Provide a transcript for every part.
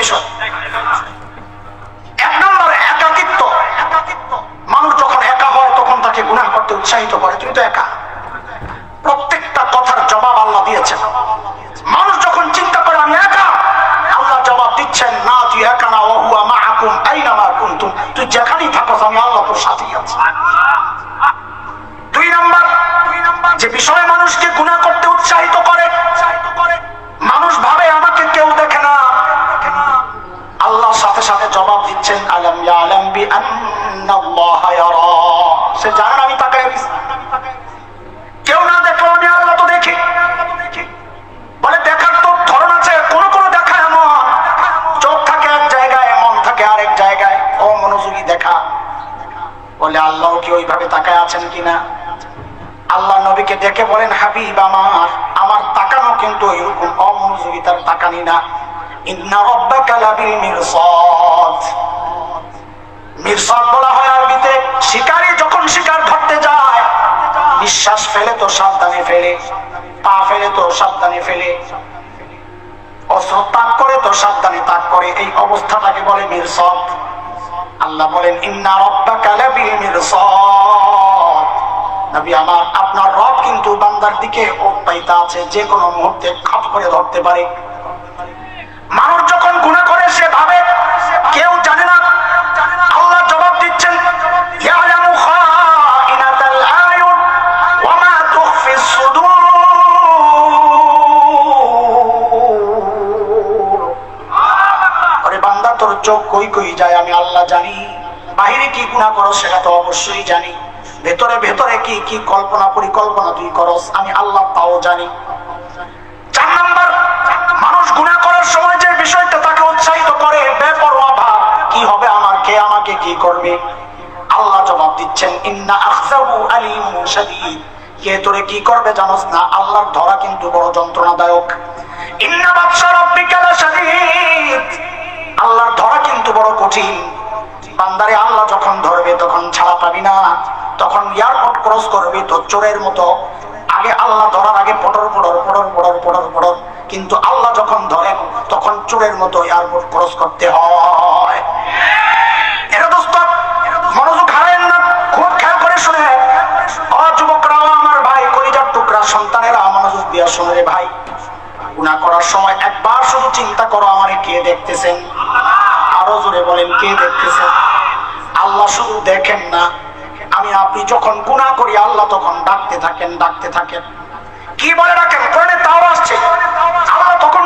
বিষয় এক নম্বর একাকিত্ব। মানুষ যখন একা হয়, তখন তাকে গুণাহ করতে উৎসাহিত করে। তুমি তো একা। ওইভাবে তাকায় আছেন কিনা? আল্লাহ নবীকে ডেকে বলেন, হাবিব আমার আমার তাকানো কিন্তু এরকম অমনোযোগিতার তাকানি না। যখন শিকার ধরতে যায় ফেলে সাবধানে ফেলে, পা ফেলে সাবধানে ফেলে, অস্ত্র তাক করে সাবধানে তাক করে। এই অবস্থাটাকে বলে মিরসাদ। আল্লাহ বলেন, ইন্না রব্বাকা লাবিল মিরসাদ। নবী, আমার, আপনার রব কিন্তু বান্দার দিকে ওপাইতা আছে, যে কোনো মুহূর্তে খাপ করে ধরতে পারে। মানুষ যখন গুনাহ করে, সে ভাবে চোখ কই কই যায় আমি আল্লাহ জানি। বাহিরে কি গুনাহ করো সেটা তো অবশ্যই জানি। ভেতরে ভেতরে কি কি কল্পনা পরিকল্পনা তুই করস আমি আল্লাহ তাও জানি। চার নাম্বার, মানুষ গুনাহ করার সময় যে বিষয়টা তাকে উৎসাহিত করে, বেপরোয়া ভাব, কি হবে আমার, কে আমাকে কি করবে? আল্লাহ জবাব দিচ্ছেন, ইন্না কে তোরে কি করবে জানোস না, আল্লাহর ধরা কিন্তু বড় যন্ত্রণাদায়ক। ইন্না বাদশা রাব্বিকা আল্লাহর ধরা বড় কঠিন। বান্দারে আল্লাহ যখন ধরবে, তখন ছাড়া পাবি না। তখন এয়ারপোর্ট ক্রস করবি তো চোরের মতো। আগে আল্লাহ ধরার আগে পটর পটর পটর পটর পটর পটর। কিন্তু আল্লাহ যখন ধরেন, তখন চোরের মতো এয়ারপোর্ট ক্রস করতে হয়। খুব খেয়াল করে শুনে। অ আমার ভাই, কলিজার টুকরা, সন্তানেরা মনোযোগ দিয়া শুনে ভাই। গুনাহ করার সময় একবার শুধু চিন্তা করো, আমারে কে দেখতেছেন? আরও জোরে বলেন, কে দেখতেছে? আল্লাহ শুধু দেখেন না, আমি আপনি যখন গুণা করি, আল্লাহ তখন ডাকতে থাকেন ডাকতে থাকেন। কি বলে ডাকেন? তাও আসছে আল্লাহ তখন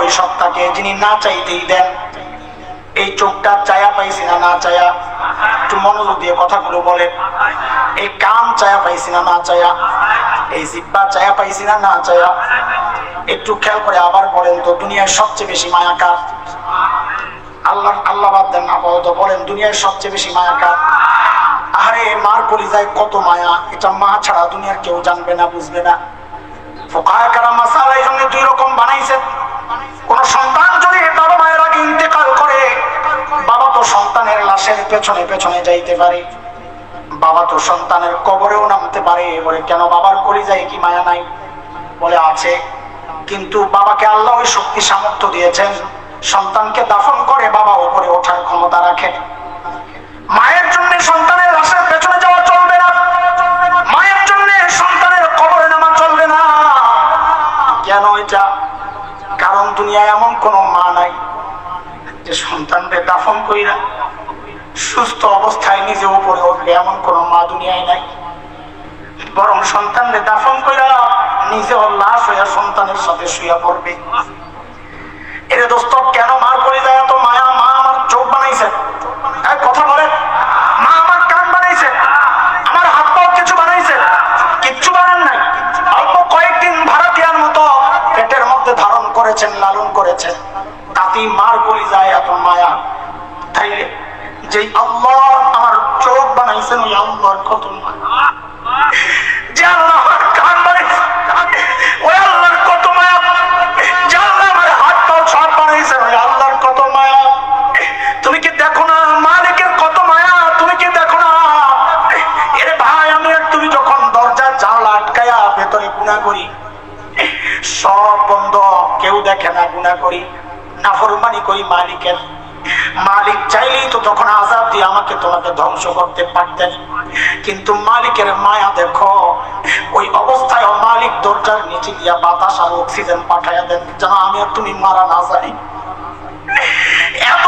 ওই সত্তাকে যিনি না চাইতেই দেন। এই চোখটা চায়া পাইছি না না চায়া একটু মনোযোগ দিয়ে কথাগুলো বলে এই কান চায়া পাইছি না না চায়া এই জিব্বা চায়া পাইছি না না চায়া একটু খেয়াল করে আবার বলেন তো, দুনিয়ার সবচেয়ে বেশি মায়াকার আল্লাহ আল্লাহ বাদ দেন আপাতত বলেন, দুনিয়ার সবচেয়ে বেশি মায়াকার আরে, মার কলিজায় কত মায়া? এটা মা ছাড়া দুনিয়ার কেউ জানবে না, বুঝবে না। ফোকায়াকারা মাসালা এই দুই রকম কোন সন্তান যদি মায়ের আগে ইন্তেকাল করে, বাবা তো সন্তানের লাশের পেছনে পেছনে যাইতে পারে। বাবা তো সন্তানের কবরেও নামতে পারে। বলে, কেন বাবার করি যায় কি মায়া নাই? বলে, আছে। কিন্তু বাবাকে আল্লাহ ওই শক্তি সামর্থ্য দিয়েছেন। সন্তানকে দাফন করে বাবা উপরে ওঠার ক্ষমতা রাখে। মায়ের জন্য সন্তানের লাশের কেন এটা? কারণ দুনিয়ায় এমন কোন মা নাই যে সন্তানদের দাফন কইরা সুস্থ অবস্থায় নিজে উপরে উঠবে, এমন কোন মা দুনিয়ায় নাই। বরং সন্তানদের দাফন কইরা নিজে লাশ হইয়া সন্তানের সাথে শুইয়া পড়বে। এরে দোস্ত, কেন মার করে যায় এত মায়া? মা আমার চোখ বানাইছে। এক কথা বলে করেছেন, লালন করেছেন, তাতেই মার বলি যায় এত মায়া। তাই যে আল্লাহ আমার চোখ বানাইছেন, ওই আল্লাহর কত মায়া। যে আল্লাহ তুমি কি দেখো না এরে ভাই, আমি আর তুমি যখন জানলা আটকায়া ভেতরে সব বন্ধ। নাফরমানি করি মালিকের। মালিক চাইলেই তো তখন আজাদ দিয়ে আমাকে তোমাকে ধ্বংস করতে পারতেন। কিন্তু মালিকের মায়া দেখো, ওই অবস্থায় মালিক দরজার নিচে দিয়া বাতাস আর অক্সিজেন পাঠাইয়া দেন। যেন আমি আর তুমি মারা না জানি এত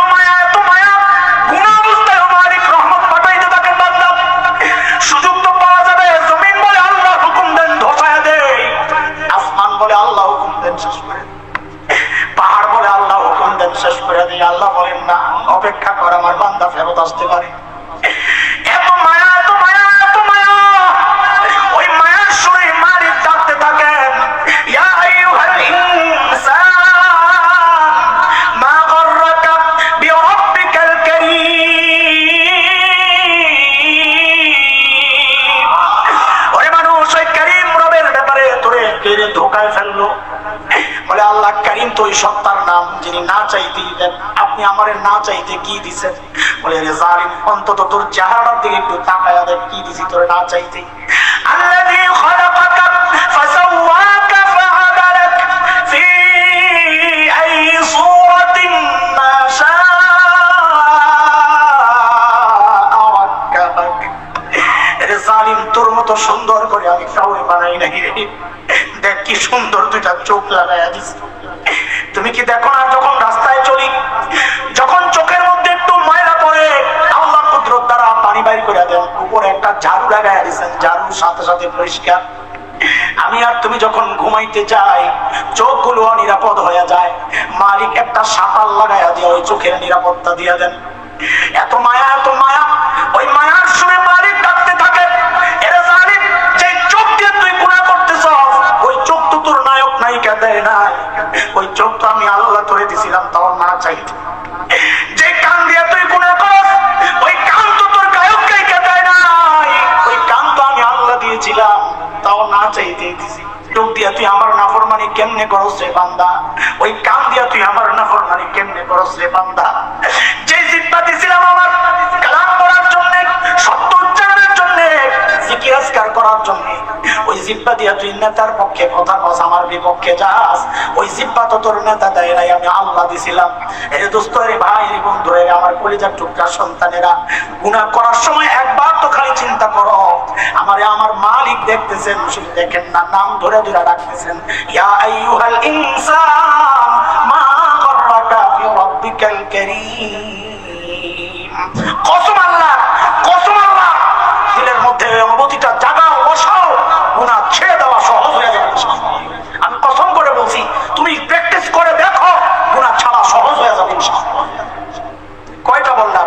কেড়ে ধোকায় ফেলল। বলে, আল্লাহ করিম তো ওই সত্তার নাম যিনি না চাইতে দেন, আপনি আমার না চাইতে কি দিছেন? বলে রে জালিম, অন্তত তোর চেহারাটার দিকে একটু তাকায় দেখ, কি দিছি তোর না চাইতে আল্লাযী মতো সুন্দর করে আমি কাউরে বানাই নাই রে। দেখ কি সুন্দর দুইটা চোখ লাগাইয়া দিস। তুমি কি দেখো না যখন রাস্তায় চলি, যখন চোখের মধ্যে একটু ময়লা পড়ে, আল্লাহ কুদরত দ্বারা পানি বাইর করে দেন, উপরে একটা ঝাড়ু লাগাইয়া দিছেন, ঝাড়ুর সাথে সাথে পরিষ্কার। আমি আর তুমি যখন ঘুমাইতে যাই, চোখগুলো নিরাপদ হয়ে যায়। মালিক একটা সাঁতার লাগাইয়া দিয়ে ওই চোখের নিরাপত্তা দিয়ে দেন। এত মায়া এত মায়া। চোখ তো আমি আল্লাহ ধরে দিছিলাম, তাও চাই যে কান দিয়ে তুই করস, ওই কান তো তোর গায়ক নাই? ওই কান তো আমি আল্লাহ দিয়েছিলাম, তাও না চাইতে দিছি। চোখ দিয়া তুই আমার নাফরমানি কেমনে করস রে বান্দা? ওই কান দিয়া তুই আমার নাফরমানি কেমনে করস রে বান্দা? তুই নেতার পক্ষে কথা কস, আমার বিপক্ষে যাস। ওই জিব্বা তো তোর নেতা দেয় নাই, আমি আল্লাহ দিছিলাম। এরে দোস্ত রে ভাই রে বন্ধু রে আমার কলিজার টুকরা সন্তানেরা গুনাহ করার সময় একবার তো খালি চিন্তা করো। আমারে আমার মালিক দেখতেছেন, শুধু দেখেন না, নাম ধরে ধরে ডাকতেছেন, ইয়া আইয়ুহাল ইনসান, মা গররাকা বিরাব্বিকাল কারীম। কসম কসম আল্লাহ দিলের মধ্যে ওই অনুভূতিটা জাগাও বসাও গুনাহ ছেড়ে দেওয়া সহজ হয়ে যাবে ইনশাআল্লাহ। আমি কসম করে বলছি তুমি প্র্যাকটিস করে দেখো গুনাহ ছাড়া সহজ হয়ে যাবে ইনশাআল্লাহ। কয়টা বললাম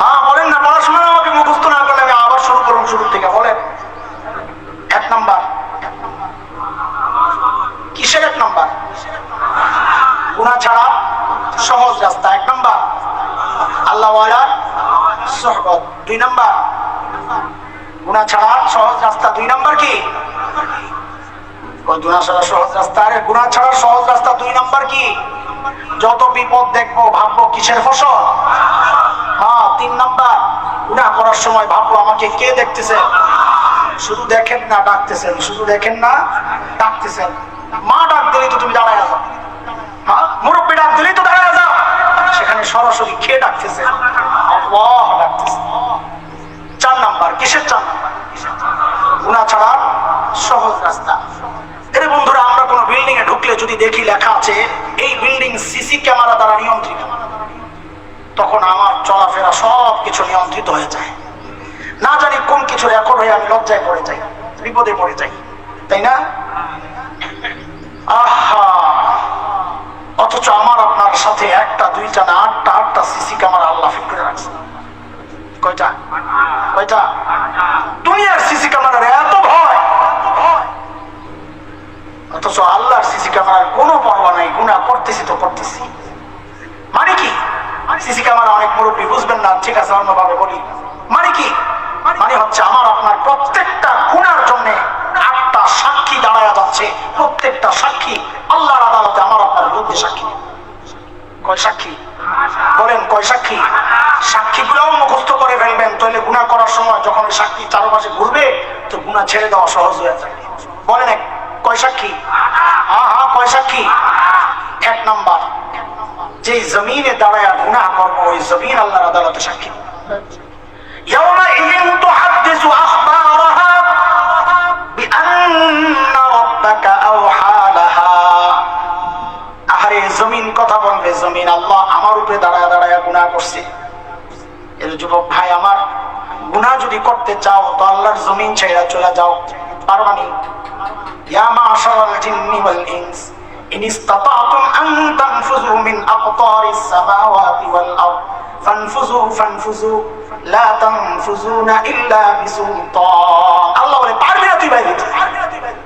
হ্যাঁ বলেন না পড়াশোনা আমাকে মুখস্থ না করলে আমি আবার শুরু করুন শুরু থেকে বলেন এক নাম্বার কিসের এক নাম্বার গুণা ছাড়া সহজ রাস্তা এক নাম্বার আল্লাহ সহবত, দুই নাম্বার গুণা ছাড়া সহজ রাস্তা, দুই নাম্বার কি? কিসের ফসল? হ্যাঁ তিন নাম্বার করার সময় ভাববো আমাকে কে দেখতেছে? শুধু দেখেন না, ডাকতেছেন। শুধু দেখেন না, ডাকতেছেন। মা ডাক দিলেই তো তুমি দাঁড়ায় হ্যাঁ? মুরব্বী ডাক দিলেই তো দাঁড়ায় যাও সেখানে খেয়ে ডাকতেছে। আল্লাহ ডাকতেছে। চার নাম্বার, কিসের চার নাম্বার? গুণা ছাড়া সহজ রাস্তা। এর বন্ধুরা, আমরা কোনো বিল্ডিং এ ঢুকলে যদি দেখি লেখা আছে, এই বিল্ডিং সিসি ক্যামেরা দ্বারা নিয়ন্ত্রিত। তখন আমার চলাফেরা সব কিছু নিয়ন্ত্রিত হয়ে যায়। না জানি কোন কিছু রেকর্ড হয়ে আমি লজ্জায় পড়ে যাই, বিপদে পড়ে যাই। তাই না? আহা অথচ আমার আপনার সাথে একটা দুইটা না, আটটা আটটা সিসি ক্যামেরা আল্লাহ ফিট করে রাখছে। কয়টা? কয়টা? দুনিয়ার সিসি ক্যামেরার এত ভয়। অথচ আল্লাহর সিসি ক্যামেরার কোনো পরোয়া নাই গুণা করতেছি তো করতেছি। মানে কি? সিসি ক্যামেরা অনেক মুরব্বী, বুঝবেন না, ঠিক আছে, অন্যভাবে বলি। মানে কি? মানে হচ্ছে আমার আপনার প্রত্যেকটা গুণার জন্য আটটা সাক্ষী দাঁড়ায় যাচ্ছে, প্রত্যেকটা সাক্ষী আল্লাহর আদালতে আমার আপনার বিরুদ্ধে সাক্ষী কয় বলেন, কয় সাক্ষী? সাক্ষীগুলোও মুখস্থ করে ফেলবেন তাহলে গুণা করার সময় যখন সাক্ষী চারপাশে ঘুরবে, তো গুণা ছেড়ে দেওয়া সহজ হয়ে যাবে। বলেন এক, কয় হা হা কয় এক নাম্বার যে জমিনে দাঁড়ায় গুণা করব, ওই জমিন আল্লাহর আদালতে সাক্ষী। ইয়াওমা ইযিন তুহাদ্দিসু আখবারাহা বিআন্না রাব্বাকা কথা বলবে, জমিন আল্লাহ আমার উপরে দাঁড়ায় দাঁড়ায় গুনাহ করছে। এর যুবক ভাই, আমার গুনাহ যদি করতে চাও, তো আল্লাহর জমিন ছেড়ে চলে যাও। পারবানি পারবি না তুই বাইরে।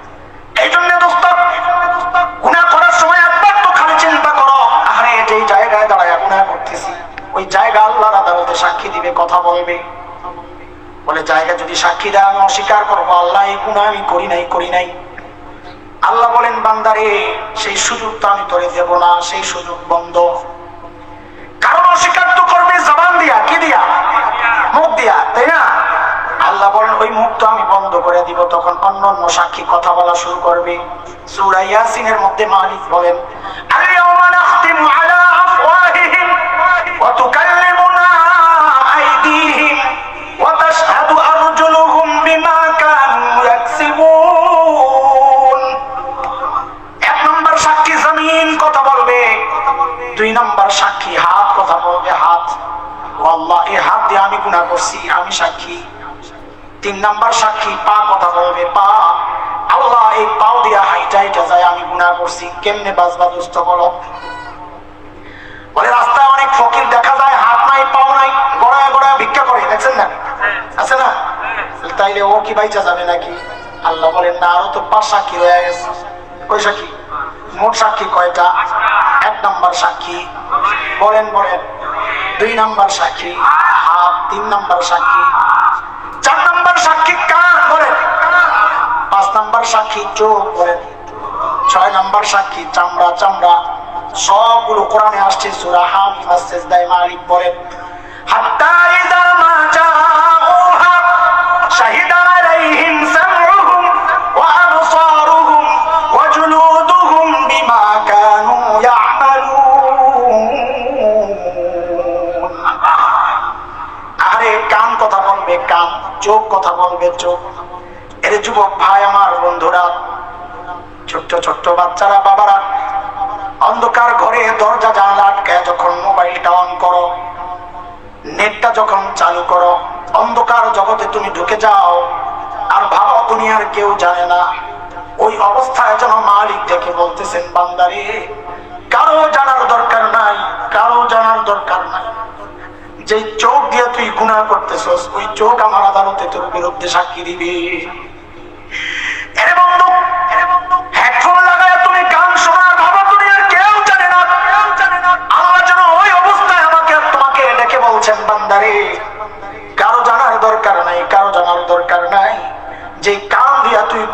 বলবে বলে, জায়গা যদি সাক্ষী দেয়, আমি অস্বীকার করব। আল্লাহ এই গুণা আমি করি নাই করি নাই। আল্লাহ বলেন, বান্দারে, সেই সুযোগ তো আমি তোরে দেব না, সেই সুযোগ বন্ধ। কারণ অস্বীকার তো করবে জবান দিয়া, কি দিয়া? মুখ দিয়া, তাই না? আল্লাহ বলেন, ওই মুখ তো আমি বন্ধ করে দিব। তখন অন্য অন্য সাক্ষী কথা বলা শুরু করবে। সূরা ইয়াসিনের মধ্যে মালিক বলেন করছি, আমি সাক্ষী। তিন নাম্বার সাক্ষী, পা কথা বলবে, পা। আল্লাহ এই পাও দিয়া হাইটা হাইটা যায়, আমি গুনাহ করছি। কেমনে বাজবা দুষ্ট বলো? বলে, রাস্তায় অনেক ফকির দেখা যায়, হাত নাই, পাও নাই, গড়ায় গড়ায় ভিক্ষা করে, দেখছেন না? আছে না? তাইলে ও কি যাবে নাকি? আল্লাহ বলেন, না, আরও তো পাঁচ সাক্ষী গেছে। সাক্ষী? মোট সাক্ষী কয়টা? এক নাম্বার সাক্ষী। বলেন বলেন। দুই নাম্বার সাক্ষী। তিন নম্বর সাক্ষী। চার নম্বর সাক্ষী কান বলেন পাঁচ নম্বর সাক্ষী চোখ বলেন ছয় নম্বর সাক্ষী চামড়া চামড়া। সবগুলো কোরআনে আসছে সুরাহাম আসছে দায় মালিক বলেন বলবে, কান, চোখ, কথা বলবে, চোখ। এর যুবক ভাই আমার, বন্ধুরা, ছোট্ট ছোট্ট বাচ্চারা, বাবারা, অন্ধকার ঘরে দরজা, জানালা আটকায় যখন মোবাইলটা অন করো, নেটটা যখন চালু করো, অন্ধকার জগতে তুমি ঢুকে যাও, আর ভাবো দুনিয়ার কেউ জানে না। ওই অবস্থায় যেন মালিক দেখে বলতেছেন, বান্দারে, কারও জানার দরকার নাই, কারও জানার দরকার নাই। যে চোখ দিয়ে তুই গুনাহ করতেছস, ওই চোখ আমার আদালতে তোর বিরুদ্ধে সাক্ষী দিবে। কারও জানার দরকার নাই, কারও জানার দরকার নাই। দিয়া তুই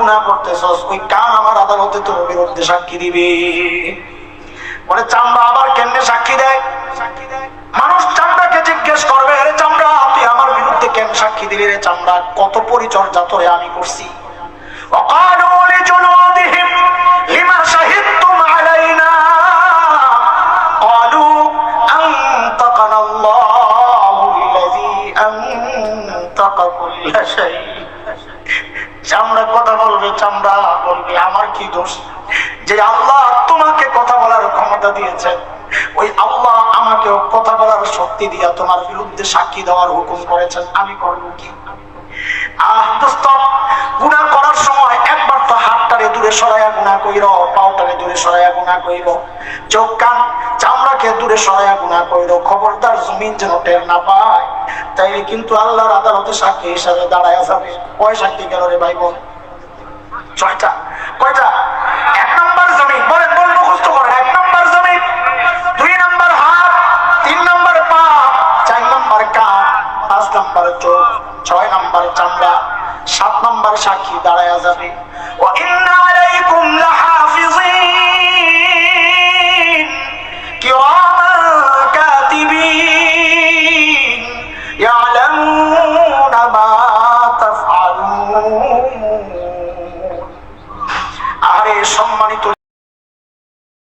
ওই কান আমার আদালতে বিরুদ্ধে সাক্ষী দিবে। বলে, চামড়া আবার সাক্ষী দেয়? মানুষ চামড়াকে জিজ্ঞেস তোমরা কত পরিচর্যা তোরে আমি করছি। চামড়া কথা বলবে, চামড়া বলবে, আমার কি দোষ? যে আল্লাহ তোমাকে কথা বলার ক্ষমতা দিয়েছেন, ওই আল্লাহ আমাকে কথা বলার শক্তি দিয়া তোমার বিরুদ্ধে সাক্ষী দেওয়ার হুকুম করেছেন, আমি করব কি? আহ দোস্ত গুনাহ করার সময় একবার তো হাতটারে দূরে সরাইয়া গুণা কইর পাওটারে দূরে সরাইয়া গুণা কইর। চোখ, কান, চামড়াকে দূরে সরাইয়া গুণা কইর। খবরদার জমিন যেন টের না পায়। তাইলে কিন্তু আল্লাহর আদালতে সাক্ষী হিসাবে দাঁড়ায় যাবে। কয় সাক্ষী গেল রে ভাই বোন? ছয়টা। কয়টা এক নম্বর জমিন বলেন বল মুখস্থ করেন এক নম্বর জমিন দুই নম্বর হাত তিন নম্বর পা চার নম্বর কান পাঁচ নম্বর চোখ ছয় নম্বর চামড়া সাত নম্বর সাক্ষী দাঁড়ায় যাবে।